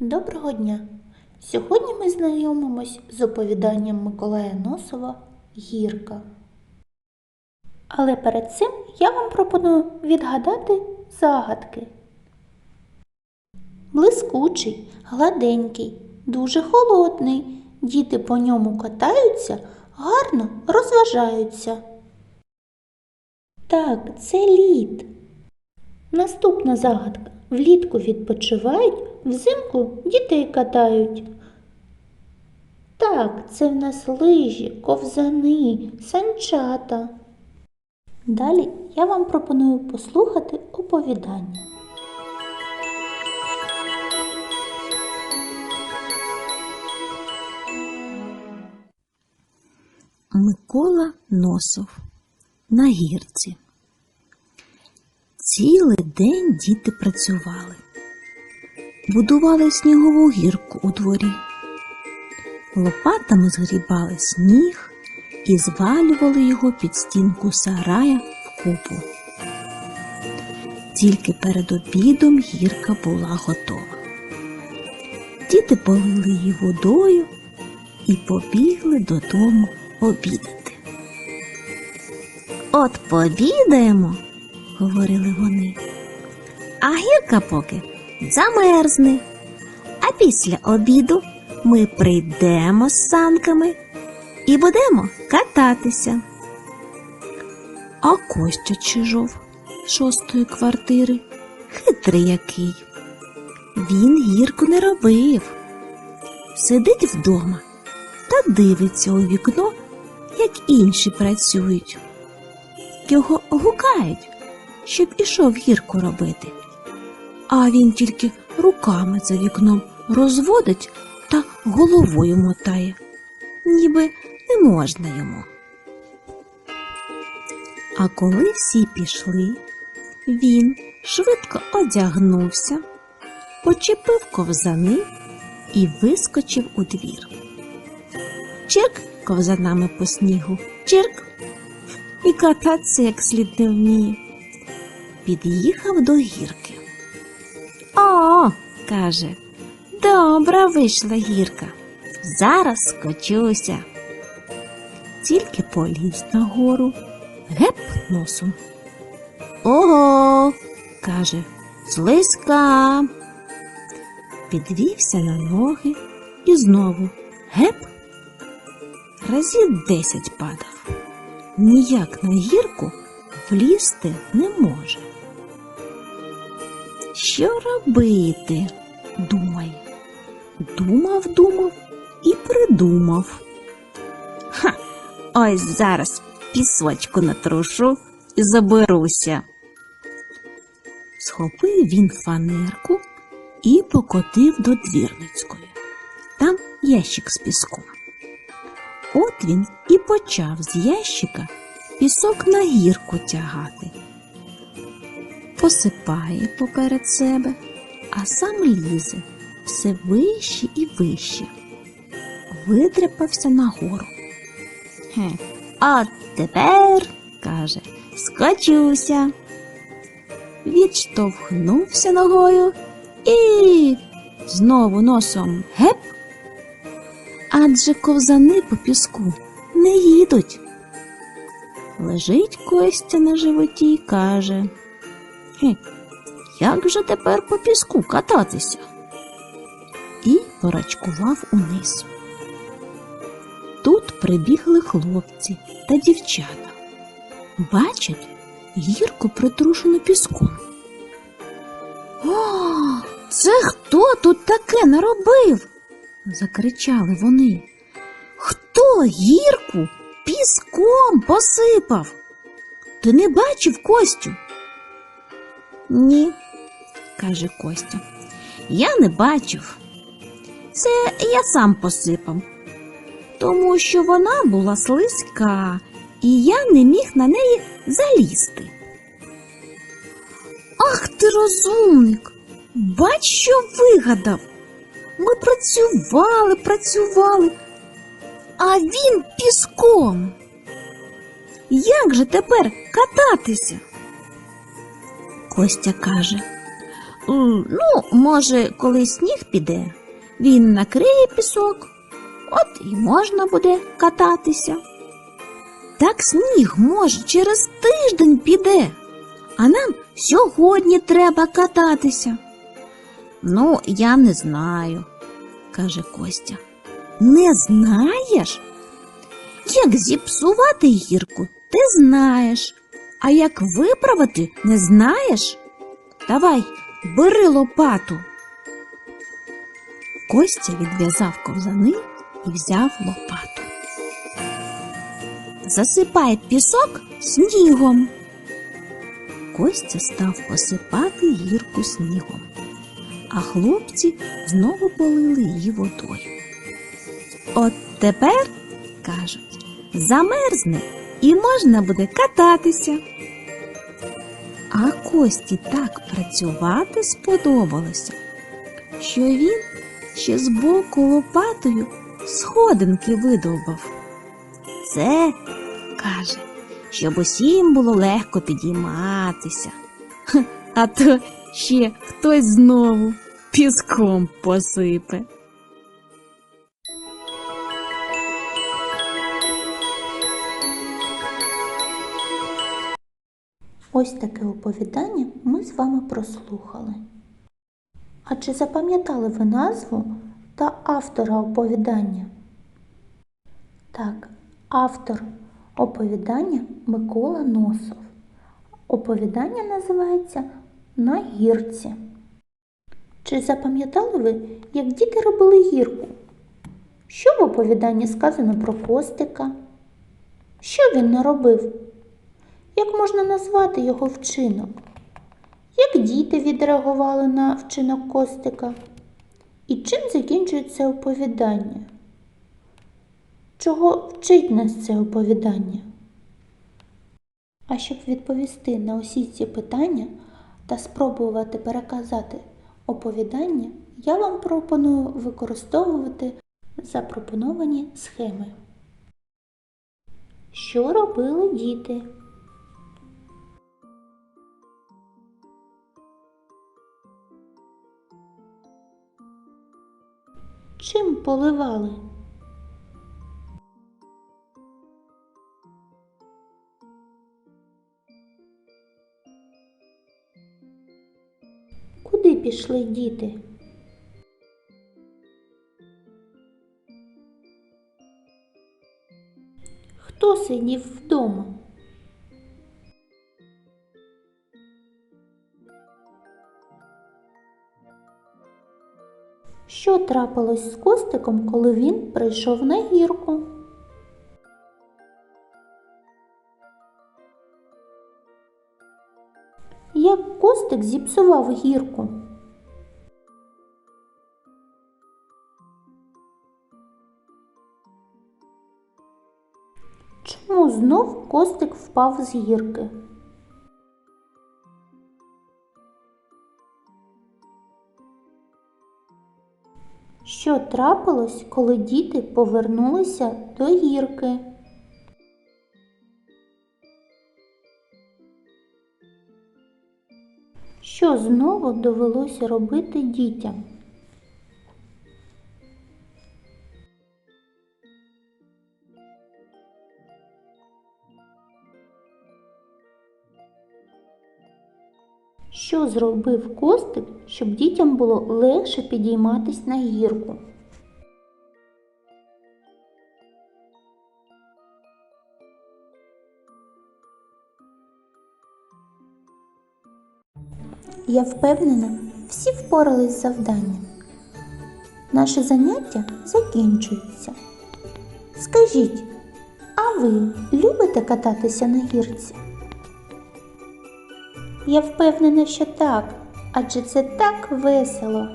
Доброго дня! Сьогодні ми знайомимось з оповіданням Миколая Носова Гірка. Але перед цим я вам пропоную відгадати загадки. Блискучий, гладенький, дуже холодний. Діти по ньому катаються, гарно розважаються. Так, це лід. Наступна загадка. Влітку відпочивають, взимку дітей катають. Так, це в нас лижі, ковзани, санчата. Далі я вам пропоную послухати оповідання. Микола Носов на гірці. Цілий день діти працювали, будували снігову гірку у дворі, лопатами згрібали сніг і звалювали його під стінку сарая в купу. Тільки перед обідом гірка була готова. Діти полили її водою і побігли додому обідати. От пообідаємо, говорили вони, а гірка поки замерзне. А після обіду ми прийдемо з санками і будемо кататися. А Костя Чижов шостої квартири, хитрий який. Він гірку не робив. Сидить вдома та дивиться у вікно, як інші працюють. Його гукають, щоб ішов гірку робити. А він тільки руками за вікном розводить та головою мотає, ніби не можна йому. А коли всі пішли, він швидко одягнувся, почепив ковзани і вискочив у двір. Чирк ковзанами по снігу, чирк. І кататися як слід не вміє. Під'їхав до гірки. О, каже, добра вийшла гірка. Зараз скочуся. Тільки поліз на гору, геп носом. Ого, каже, слизька. Підвівся на ноги і знову геп разів десять падав. Ніяк на гірку влізти не може. Що робити? думає. Думав, думав і придумав. Ха, ось зараз пісочку натрушу і заберуся. Схопив він фанерку і покотив до двірницької. Там ящик з піском. От він і почав з ящика пісок на гірку тягати. Посипає поперед себе, а сам лізе все вище і вище. Видряпався нагору. Хе, от тепер, каже, скочуся. Відштовхнувся ногою і знову носом геп адже ковзани по піску не їдуть. Лежить Костя на животі і каже Хе, як же тепер по піску кататися? І порачкував униз. Тут прибігли хлопці та дівчата. Бачать гірку притрушену піском. О, це хто тут таке наробив? закричали вони. Хто гірку піском посипав? Ти не бачив Костю? Ні, каже Костя. Я не бачив. Це я сам посипав, тому що вона була слизька, і я не міг на неї залізти. Ах ти розумник! Бач, що вигадав. Ми працювали, працювали, а він піском. Як же тепер кататися? Костя каже, Ну, може, коли сніг піде, він накриє пісок, от і можна буде кататися. Так сніг, може, через тиждень піде, а нам сьогодні треба кататися. Ну, я не знаю, каже Костя. Не знаєш? Як зіпсувати гірку, ти знаєш, а як виправити, не знаєш? Давай, бери лопату. Костя відв'язав ковзани і взяв лопату. Засипай пісок снігом. Костя став посипати гірку снігом, а хлопці знову полили її водою. От тепер, кажуть, замерзне і можна буде кататися. А Кості так працювати сподобалося, що він ще збоку лопатою сходинки видовбав. Це, каже, щоб усім було легко підійматися. А то ще хтось знову піском посипе. Ось таке оповідання ми з вами прослухали. А чи запам'ятали ви назву та автора оповідання? Так, автор оповідання Микола Носов. Оповідання називається На гірці. Чи запам'ятали ви, як діти робили гірку? Що в оповіданні сказано про Костика? Що він наробив? Як можна назвати його вчинок? Як діти відреагували на вчинок Костика? І чим закінчується оповідання? Чого вчить нас це оповідання? А щоб відповісти на усі ці питання та спробувати переказати оповідання, я вам пропоную використовувати запропоновані схеми. Що робили діти? Чим поливали? Куди пішли діти? Хто сидів вдома? Трапилось з Костиком, коли він прийшов на гірку? Як Костик зіпсував гірку? Чому знов Костик впав з гірки? Що трапилось, коли діти повернулися до гірки? Що знову довелося робити дітям? Зробив Костик, щоб дітям було легше підійматись на гірку? Я впевнена, всі впорались з завданням. Наше заняття закінчується. Скажіть, а ви любите кататися на гірці? Я впевнена, що так, адже це так весело.